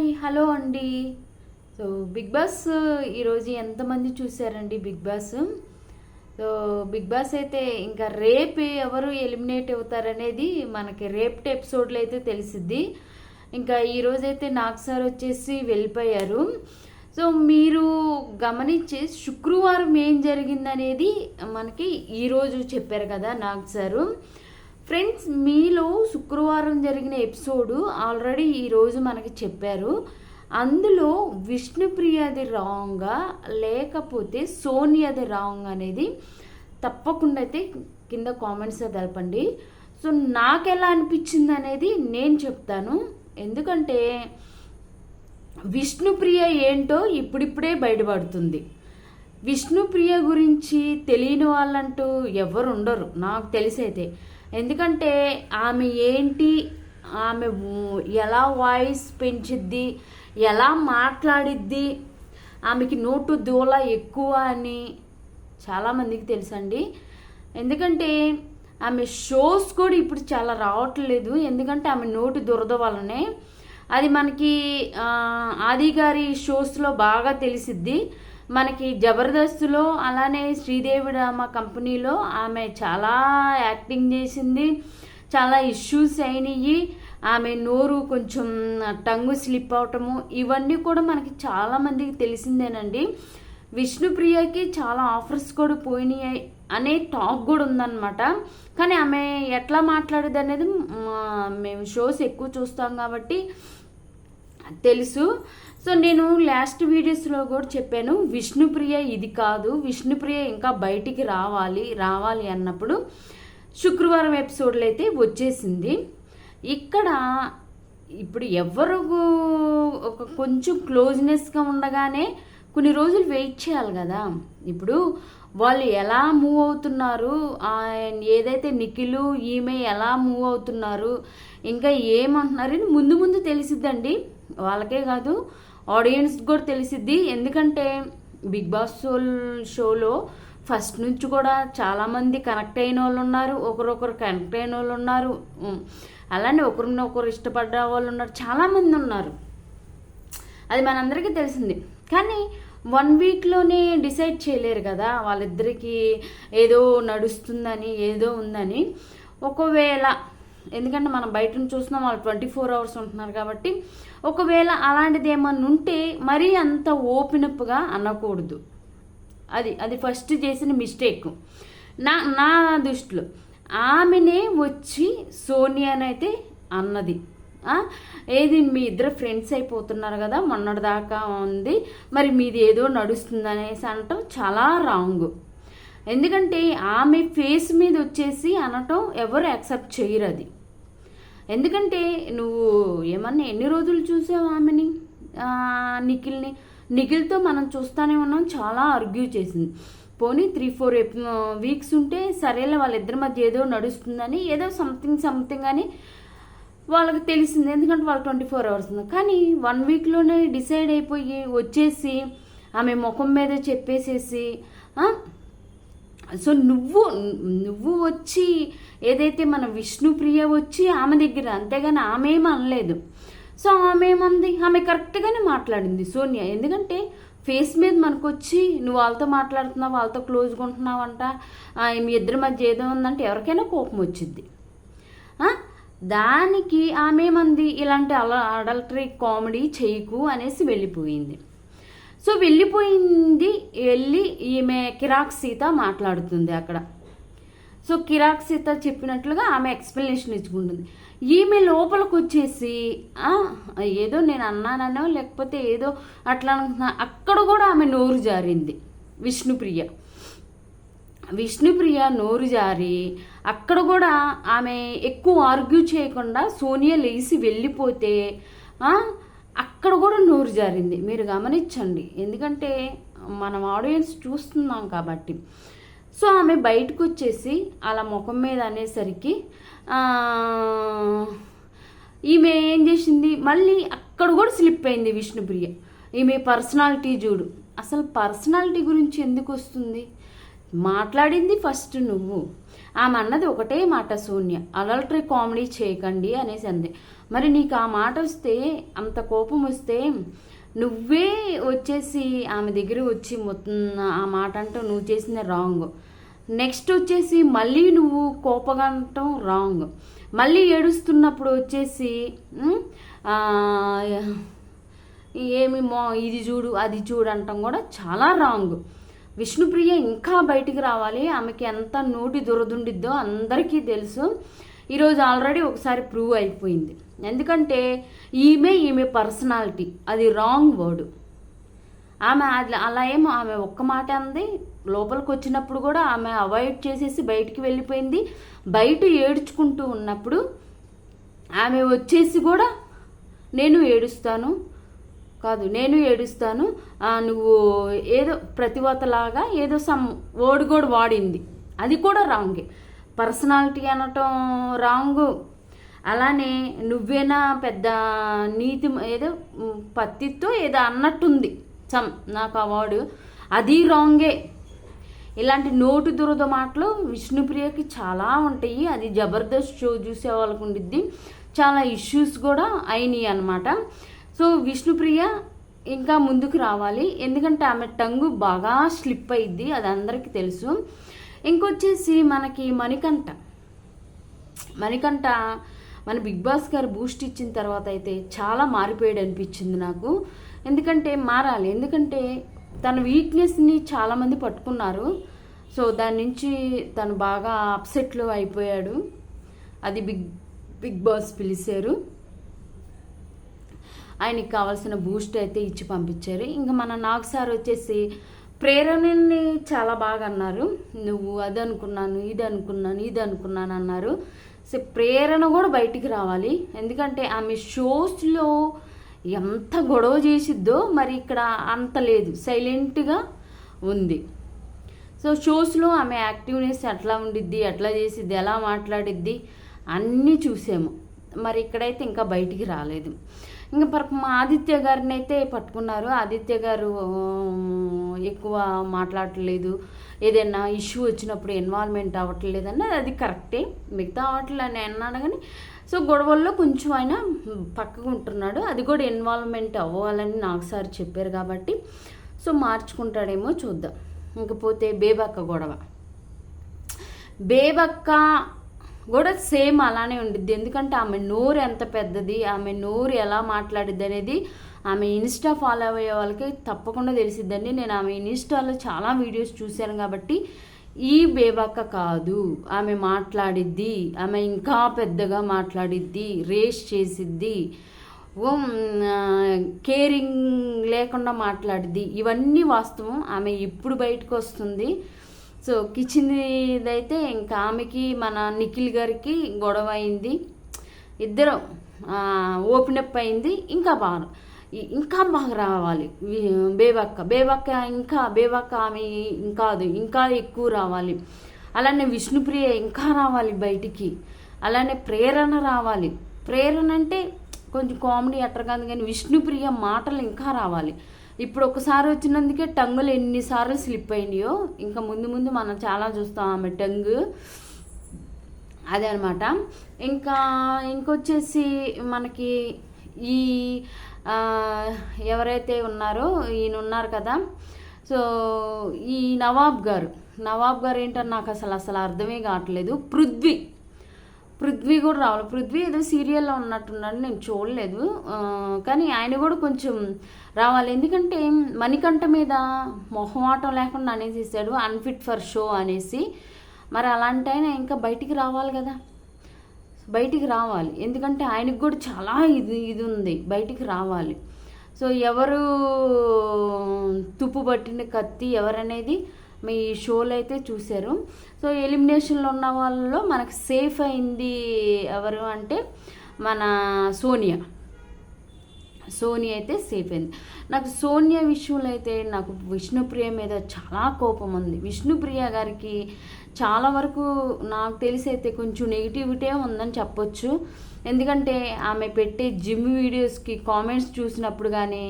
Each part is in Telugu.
హాయ్ హలో అండి. సో బిగ్ బాస్ ఈరోజు ఎంతమంది చూసారండి Bigg Boss? So Bigg Boss అయితే ఇంకా రేపు ఎవరు ఎలిమినేట్ అవుతారనేది మనకి రేపటి ఎపిసోడ్లో అయితే తెలిసిద్ది. ఇంకా ఈరోజు అయితే నాగ్ సార్ వచ్చేసి వెళ్ళిపోయారు. సో మీరు గమనించి శుక్రవారం ఏం జరిగిందనేది మనకి ఈరోజు చెప్పారు కదా నాగ్ సారు. ఫ్రెండ్స్ మీలో శుక్రవారం జరిగిన ఎపిసోడ్ ఆల్రెడీ ఈరోజు మనకి చెప్పారు. అందులో విష్ణుప్రియది రాంగా లేకపోతే సోనియాది రాంగ్ అనేది తప్పకుండా అయితే కింద కామెంట్స్లో తెలపండి. సో నాకు ఎలా అనిపించింది అనేది నేను చెప్తాను. ఎందుకంటే విష్ణుప్రియ ఏంటో ఇప్పుడిప్పుడే బయటపడుతుంది. విష్ణుప్రియ గురించి తెలియని వాళ్ళంటూ ఎవరు ఉండరు. నాకు తెలిసైతే. ఎందుకంటే ఆమె ఏంటి ఆమె ఎలా వాయిస్ పెంచిద్ది ఎలా మాట్లాడిద్ది ఆమెకి నోటు దూల ఎక్కువ అని చాలామందికి తెలుసండి. ఎందుకంటే ఆమె షోస్ కూడా ఇప్పుడు చాలా రావట్లేదు. ఎందుకంటే ఆమె నోటి దురద వల్లనే అది మనకి ఆది గారి షోస్లో బాగా తెలిసిద్ది. మనకి జబర్దస్త్లో అలానే శ్రీదేవి డ్రామా కంపెనీలో ఆమె చాలా యాక్టింగ్ చేసింది. చాలా ఇష్యూస్ అయినాయి. ఆమె నోరు కొంచెం టంగు స్లిప్ అవటము ఇవన్నీ కూడా మనకి చాలా మందికి తెలిసిందేనండి. విష్ణుప్రియకి చాలా ఆఫర్స్ కూడా పోయినాయి అనే టాక్ కూడా ఉందన్నమాట. కానీ ఆమె ఎట్లా మాట్లాడేది అనేది మేము షోస్ ఎక్కువ చూస్తాం కాబట్టి తెలుసు. సో నేను లాస్ట్ వీడియోస్లో కూడా చెప్పాను విష్ణుప్రియ ఇది కాదు విష్ణుప్రియ ఇంకా బయటికి రావాలి రావాలి అన్నప్పుడు శుక్రవారం ఎపిసోడ్లో అయితే వచ్చేసింది. ఇక్కడ ఇప్పుడు ఎవరు ఒక కొంచెం క్లోజ్నెస్గా ఉండగానే కొన్ని రోజులు వెయిట్ చేయాలి కదా. ఇప్పుడు వాళ్ళు ఎలా మూవ్ అవుతున్నారు ఆ, ఏదైతే నిఖిలు ఈమె ఎలా మూవ్ అవుతున్నారు ఇంకా ఏమంటున్నారు అని ముందు ముందు తెలిసిద్దండి. వాళ్ళకే కాదు ఆడియన్స్ కూడా తెలిసిద్ది. ఎందుకంటే బిగ్ బాస్ షో షోలో ఫస్ట్ నుంచి కూడా చాలామంది కనెక్ట్ అయిన వాళ్ళు ఉన్నారు. ఒకరొకరు కనెక్ట్ అయిన వాళ్ళు ఉన్నారు. అలానే ఒకరిని ఒకరు ఇష్టపడ్డ వాళ్ళు ఉన్నారు. చాలామంది ఉన్నారు. అది మనందరికీ తెలిసింది. కానీ వన్ వీక్లోనే డిసైడ్ చేయలేరు కదా వాళ్ళిద్దరికీ ఏదో నడుస్తుందని ఏదో ఉందని. ఒకవేళ ఎందుకంటే మనం బయట నుంచి చూస్తున్నాం వాళ్ళు ట్వంటీ ఫోర్ అవర్స్ ఉంటున్నారు కాబట్టి. ఒకవేళ అలాంటిది ఏమన్నా ఉంటే మరీ అంత ఓపెన్ అప్గా అనకూడదు. అది అది ఫస్ట్ చేసిన మిస్టేక్ నా నా దృష్టిలో ఆమెనే వచ్చి సోనియానైతే అన్నది. ఏది మీ ఇద్దరు ఫ్రెండ్స్ అయిపోతున్నారు కదా మొన్నటిదాకా ఉంది. మరి మీది ఏదో నడుస్తుంది అనేసి అనటం చాలా రాంగ్ ఎందుకంటే ఆమె ఫేస్ మీద వచ్చేసి అనటం ఎవరు యాక్సెప్ట్ చేయరు అది. ఎందుకంటే నువ్వు ఏమన్నా ఎన్ని రోజులు చూసావు ఆమెని? నిఖిల్ని? నిఖిల్తో మనం చూస్తానే ఉన్నాం చాలా ఆర్గ్యూ చేసింది. పోనీ త్రీ ఫోర్ వీక్స్ ఉంటే సరేలే వాళ్ళిద్దరి మధ్య ఏదో నడుస్తుందని ఏదో సంథింగ్ సంథింగ్ అని వాళ్ళకి తెలిసింది. ఎందుకంటే వాళ్ళు ట్వంటీ ఫోర్ అవర్స్ ఉంది. కానీ వన్ వీక్లోనే డిసైడ్ అయిపోయి వచ్చేసి ఆమె ముఖం మీద చెప్పేసేసి సో నువ్వు నువ్వు వచ్చి ఏదైతే మన విష్ణుప్రియ వచ్చి ఆమె దగ్గర అంతేగాని ఆమె ఏం అనలేదు. సో ఆమె ఏమంది? ఆమె కరెక్ట్గానే మాట్లాడింది సోనియా. ఎందుకంటే ఫేస్ మీద మనకు వచ్చి నువ్వు వాళ్ళతో మాట్లాడుతున్నావు వాళ్ళతో క్లోజ్గా ఉంటున్నావంట ఆ, మీ ఇద్దరి మధ్య ఏదో ఉందంటే ఎవరికైనా కోపం వచ్చింది దానికి ఆమె ఏమంది? ఇలాంటి అల అడల్టరీ కామెడీ చేయకు అనేసి వెళ్ళిపోయింది. సో వెళ్ళిపోయింది వెళ్ళి ఈమె కిరాక్ సీత మాట్లాడుతుంది అక్కడ. సో కిరాక్ సీత చెప్పినట్లుగా ఆమె ఎక్స్ప్లెనేషన్ ఇచ్చుకుంటుంది. ఈమె లోపలికి వచ్చేసి ఏదో నేను అన్నానో లేకపోతే ఏదో అట్లా అనుకుంటున్నా అక్కడ కూడా ఆమె నోరు జారింది. విష్ణుప్రియ. విష్ణుప్రియ నోరు జారి అక్కడ కూడా ఆమె ఎక్కువ ఆర్గ్యూ చేయకుండా సోనియా లేచి వెళ్ళిపోతే అక్కడ కూడా నూరు జారింది. మీరు గమనించండి. ఎందుకంటే మనం ఆడియన్స్ చూస్తున్నాం కాబట్టి. సో ఆమె బయటకు వచ్చేసి అలా ముఖం మీద అనేసరికి ఈమె ఏం చేసింది? మళ్ళీ అక్కడ కూడా స్లిప్ అయింది విష్ణుప్రియ. ఈమె పర్సనాలిటీ చూడు. అసలు పర్సనాలిటీ గురించి ఎందుకు వస్తుంది? మాట్లాడింది ఫస్ట్ నువ్వు. ఆమె అన్నది ఒకటే మాట శూన్య. అడల్టరీ కామెడీ చేయకండి అనేసి అంది. మరి నీకు ఆ మాట వస్తే అంత కోపం వస్తే నువ్వే వచ్చేసి ఆమె దగ్గర వచ్చి మొత్తం ఆ మాట అంటూ నువ్వు చేసిన రాంగ్. నెక్స్ట్ వచ్చేసి మళ్ళీ నువ్వు కోపగంటం రాంగ్. మళ్ళీ ఏడుస్తున్నప్పుడు వచ్చేసి ఏమి మో ఇది చూడు అది చూడు అంటాం కూడా చాలా రాంగ్. విష్ణుప్రియ ఇంకా బయటికి రావాలి. ఆమెకి ఎంత నోటి దురదుండిద్దో అందరికీ తెలుసు. ఈరోజు ఆల్రెడీ ఒకసారి ప్రూవ్ అయిపోయింది. ఎందుకంటే ఈమె ఈమె పర్సనాలిటీ అది రాంగ్ వర్డ్. ఆమె అది అలా ఏమో ఆమె ఒక్క మాట అంది. లోపలికి వచ్చినప్పుడు కూడా ఆమె అవాయిడ్ చేసేసి బయటికి వెళ్ళిపోయింది. బయట ఏడ్చుకుంటూ ఉన్నప్పుడు ఆమె వచ్చేసి కూడా నేను ఏడుస్తాను కాదు నేను ఏడుస్తాను నువ్వు ఏదో ప్రతివతలాగా ఏదో సమ్ వర్డ్ కూడా వాడింది. అది కూడా రాంగే. పర్సనాలిటీ అనటం రాంగు. అలానే నువ్వేనా పెద్ద నీతి ఏదో పత్తితో ఏదో అన్నట్టుంది. సమ్ నాకు ఆ వర్డ్ అది రాంగే. ఇలాంటి నోటి దురద మాటలు విష్ణుప్రియకి చాలా ఉంటాయి. అది జబర్దస్త్ షో చూసే వాళ్ళకు ఉండిద్ది. చాలా ఇష్యూస్ కూడా అయినాయి అనమాట సో విష్ణుప్రియ ఇంకా ముందుకు రావాలి. ఎందుకంటే ఆమె టంగు బాగా స్లిప్ అయింది అది అందరికీ తెలుసు. ఇంకొచ్చేసి మనకి మణికంఠ. మణికంఠ మన బిగ్ బాస్ గారు బూస్ట్ ఇచ్చిన తర్వాత అయితే చాలా మారిపోయాడు అనిపించింది నాకు. ఎందుకంటే మారాలి. ఎందుకంటే తన వీక్నెస్ని చాలామంది పట్టుకున్నారు. సో దాని నుంచి తను బాగా అప్సెట్లో అయిపోయాడు. అది బిగ్ బిగ్ బాస్ పిలిచారు. ఆయనకి కావాల్సిన బూస్ట్ అయితే ఇచ్చి పంపించారు. ఇంకా మన నాగ్ సార్ వచ్చేసి ప్రేరణని చాలా బాగా అన్నారు. నువ్వు అది అనుకున్నాను ఇది అనుకున్నాను ఇది అనుకున్నాను అన్నారు. సో ప్రేరణ కూడా బయటికి రావాలి. ఎందుకంటే ఆమె షోస్లో ఎంత గొడవ చేసిద్దో మరి ఇక్కడ అంత లేదు. సైలెంట్గా ఉంది. సో షోస్లో ఆమె యాక్టివ్నెస్ ఎట్లా ఉండిద్ది ఎట్లా చేసిద్ది ఎలా మాట్లాడిద్ది అన్నీ చూసాము. మరి ఇక్కడైతే ఇంకా బయటికి రాలేదు. ఇంకా పాపం ఆదిత్య గారిని అయితే పట్టుకున్నారు. ఆదిత్య గారు ఎక్కువ మాట్లాడట్లేదు. ఏదైనా ఇష్యూ వచ్చినప్పుడు ఇన్వాల్వ్మెంట్ అవ్వట్లేదు అది కరెక్టే. మిగతా వాటిలో అని అన్నాడు కానీ సో గొడవల్లో కొంచెం ఆయన పక్కకు ఉంటున్నాడు. అది కూడా ఇన్వాల్వ్మెంట్ అవ్వాలని నాకు సార్ చెప్పారు కాబట్టి సో మార్చుకుంటాడేమో చూద్దాం. ఇంకపోతే బేబక్క గొడవ. బేబక్క కూడా సేమ్ అలానే ఉండిద్ది. ఎందుకంటే ఆమె నోరు ఎంత పెద్దది ఆమె నోరు ఎలా మాట్లాడిద్ది అనేది ఆమె ఇన్స్టా ఫాలో అయ్యే వాళ్ళకి తప్పకుండా తెలిసిద్దండి. నేను ఆమె ఇన్స్టాలో చాలా వీడియోస్ చూశాను కాబట్టి ఈ బేబక్క కాదు. ఆమె మాట్లాడిద్ది ఆమె ఇంకా పెద్దగా మాట్లాడిద్ది రేస్ చేసిద్ది కేరింగ్ లేకుండా మాట్లాడిద్ది. ఇవన్నీ వాస్తవం. ఆమె ఇప్పుడు బయటకు వస్తుంది. సో కిచెన్ ఇదైతే ఇంకా ఆమెకి మన నిఖిల్ గారికి గొడవ అయింది ఇద్దరు ఓపెన్ అప్ అయింది. ఇంకా బాగా ఇంకా బాగా రావాలి. బేబక్క బేబక్క ఇంకా బేబక్క ఆమె ఇంకాదు ఇంకా ఎక్కువ రావాలి. అలానే విష్ణుప్రియ ఇంకా రావాలి బయటికి. అలానే ప్రేరణ రావాలి. ప్రేరణ అంటే కొంచెం కామెడీ అట్టర్ కాదు కానీ విష్ణుప్రియ మాటలు ఇంకా రావాలి. ఇప్పుడు ఒకసారి వచ్చినందుకే టంగులు ఎన్నిసార్లు స్లిప్ అయినాయో ఇంకా ముందు ముందు మనం చాలా చూస్తాం ఆమె టంగ్. అదే అనమాట ఇంకా ఇంకొచ్చేసి మనకి ఈ ఎవరైతే ఉన్నారో ఈయన ఉన్నారు కదా. సో ఈ నవాబ్ గారు. నవాబ్ గారు ఏంటని నాకు అసలు అసలు అర్థమే కావట్లేదు. పృథ్వీ. పృథ్వీ కూడా రావాలి. పృథ్వీ ఏదో సీరియల్లో ఉన్నట్టున్నాడు నేను చూడలేదు. కానీ ఆయన కూడా కొంచెం రావాలి. ఎందుకంటే మణికంఠ మీద మొహమాటం లేకుండా అనేసేసాడు అన్ఫిట్ ఫర్ షో అనేసి. మరి అలాంటి ఆయన ఇంకా బయటికి రావాలి కదా. బయటికి రావాలి. ఎందుకంటే ఆయనకు కూడా చాలా ఇది ఇది ఉంది. బయటికి రావాలి. సో ఎవరు తుప్పు పట్టిన కత్తి ఎవరనేది మీ షోలో అయితే చూశారు. సో ఎలిమినేషన్లో ఉన్న వాళ్ళలో మనకు సేఫ్ అయింది ఎవరు అంటే మన సోనియా. సోనియా అయితే సేఫ్ అయింది. నాకు సోనియా విషయంలో అయితే నాకు విష్ణుప్రియ మీద చాలా కోపం ఉంది. విష్ణుప్రియ గారికి చాలా వరకు నాకు తెలిసి అయితే కొంచెం నెగిటివిటీ ఉందని చెప్పొచ్చు. ఎందుకంటే ఆమె పెట్టే జిమ్ వీడియోస్కి కామెంట్స్ చూసినప్పుడు కానీ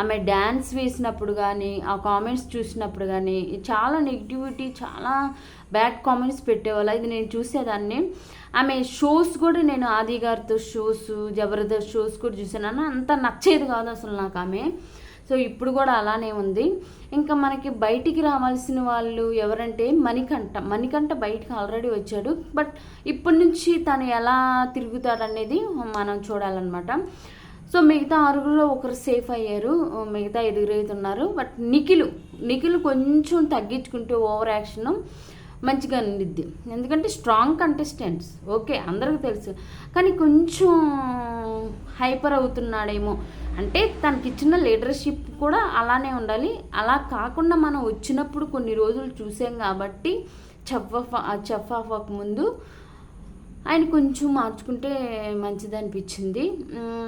ఆమె డ్యాన్స్ వేసినప్పుడు కానీ ఆ కామెంట్స్ చూసినప్పుడు కానీ చాలా నెగిటివిటీ చాలా బ్యాడ్ కామెంట్స్ పెట్టేవాళ్ళు. ఇది నేను చూసేదాన్ని. ఆమె షోస్ కూడా నేను ఆది గారితో షోస్ జబర్దస్త్ షోస్ కూడా చూసాను అంత నచ్చేది కాదు అసలు నాకు ఆమె. సో ఇప్పుడు కూడా అలానే ఉంది. ఇంకా మనకి బయటికి రావాల్సిన వాళ్ళు ఎవరంటే మణికంఠ. మణికంఠ బయటికి ఆల్రెడీ వచ్చాడు. బట్ ఇప్పటి నుంచి తను ఎలా తిరుగుతాడనేది మనం చూడాలన్నమాట. సో మిగతా ఆరుగురులో ఒకరు సేఫ్ అయ్యారు. మిగతా ఎదుగురైతున్నారు బట్ నిఖిలు నిఖిలు కొంచెం తగ్గించుకుంటే ఓవర్ యాక్షన్ మంచిగా ఉండిద్ది. ఎందుకంటే స్ట్రాంగ్ కంటెస్టెంట్స్ ఓకే అందరికీ తెలుసు. కానీ కొంచెం హైపర్ అవుతున్నాడేమో. అంటే తనకి ఇచ్చిన లీడర్షిప్ కూడా అలానే ఉండాలి. అలా కాకుండా మనం వచ్చినప్పుడు కొన్ని రోజులు చూసాం కాబట్టి చెప్ప చెప్పక ముందు ఆయన కొంచెం మార్చుకుంటే మంచిది అనిపించింది.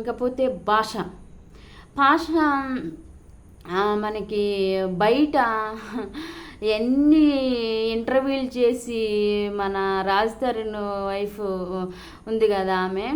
ఇకపోతే భాష. భాష మనకి బయట ఎన్ని ఇంటర్వ్యూలు చేసి మన రాజ్ తరుణ్ వైఫ్ ఉంది కదా ఆమె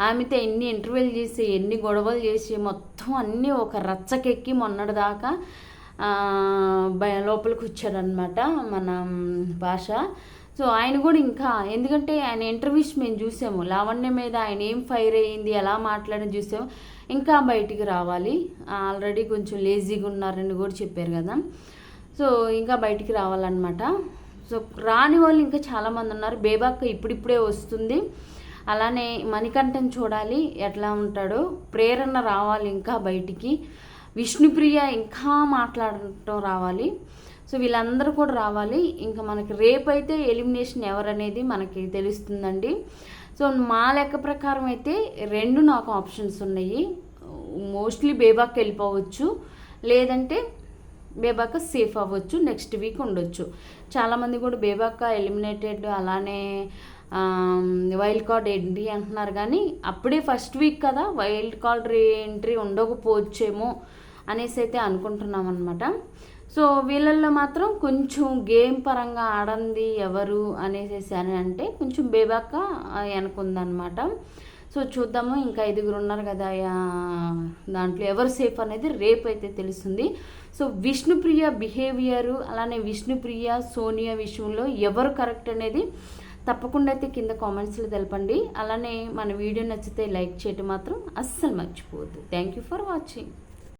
ఆమెతో ఎన్ని ఇంటర్వ్యూలు చేసి ఎన్ని గొడవలు చేసి మొత్తం అన్నీ ఒక రచ్చకెక్కి మొన్నటిదాకా లోపలికి వచ్చారనమాట మన భాష. సో ఆయన కూడా ఇంకా ఎందుకంటే ఆయన ఇంటర్వ్యూస్ మేము చూసాము. లావణ్య మీద ఆయన ఏం ఫైర్ అయ్యింది ఎలా మాట్లాడి చూసాము. ఇంకా బయటికి రావాలి. ఆల్రెడీ కొంచెం లేజీగా ఉన్నారని కూడా చెప్పారు కదా. సో ఇంకా బయటికి రావాలన్నమాట. సో రాని వాళ్ళు ఇంకా చాలామంది ఉన్నారు. బేబాక్క ఇప్పుడిప్పుడే వస్తుంది. అలానే మణికంఠం చూడాలి ఎట్లా ఉంటాడో. ప్రేరణ రావాలి ఇంకా బయటికి. విష్ణుప్రియ ఇంకా మాట్లాడటం రావాలి. సో వీళ్ళందరూ కూడా రావాలి. ఇంకా మనకి రేపైతే ఎలిమినేషన్ ఎవరనేది మనకి తెలుస్తుందండి. సో మా లెక్క ప్రకారం అయితే రెండు నాకు ఆప్షన్స్ ఉన్నాయి. మోస్ట్లీ బేబాక్ వెళ్ళిపోవచ్చు. లేదంటే బేబాక సేఫ్ అవ్వచ్చు. నెక్స్ట్ వీక్ ఉండొచ్చు. చాలామంది కూడా బేబాక ఎలిమినేటెడ్ అలానే వైల్డ్ కార్డ్ ఎంట్రీ అంటున్నారు. కానీ అప్పుడే ఫస్ట్ వీక్ కదా వైల్డ్ కార్డ్ ఎంట్రీ ఉండకపోవచ్చేమో అనేసి అయితే అనుకుంటున్నాం అనమాట సో వీళ్ళల్లో మాత్రం కొంచెం గేమ్ పరంగా ఆడంది ఎవరు అనేసి అని అంటే కొంచెం బేబాక వెనకుందనమాట సో చూద్దాము ఇంకా ఐదుగురు ఉన్నారు కదా దాంట్లో ఎవరు సేఫ్ అనేది రేపు అయితే తెలుస్తుంది. సో విష్ణుప్రియ బిహేవియరు అలానే విష్ణుప్రియ సోనియా విషయంలో ఎవరు కరెక్ట్ అనేది తప్పకుండా అయితే కింద కామెంట్స్లో తెలపండి. అలానే మన వీడియో నచ్చితే లైక్ చేయటం మాత్రం అస్సలు మర్చిపోవద్దు. Thank you for watching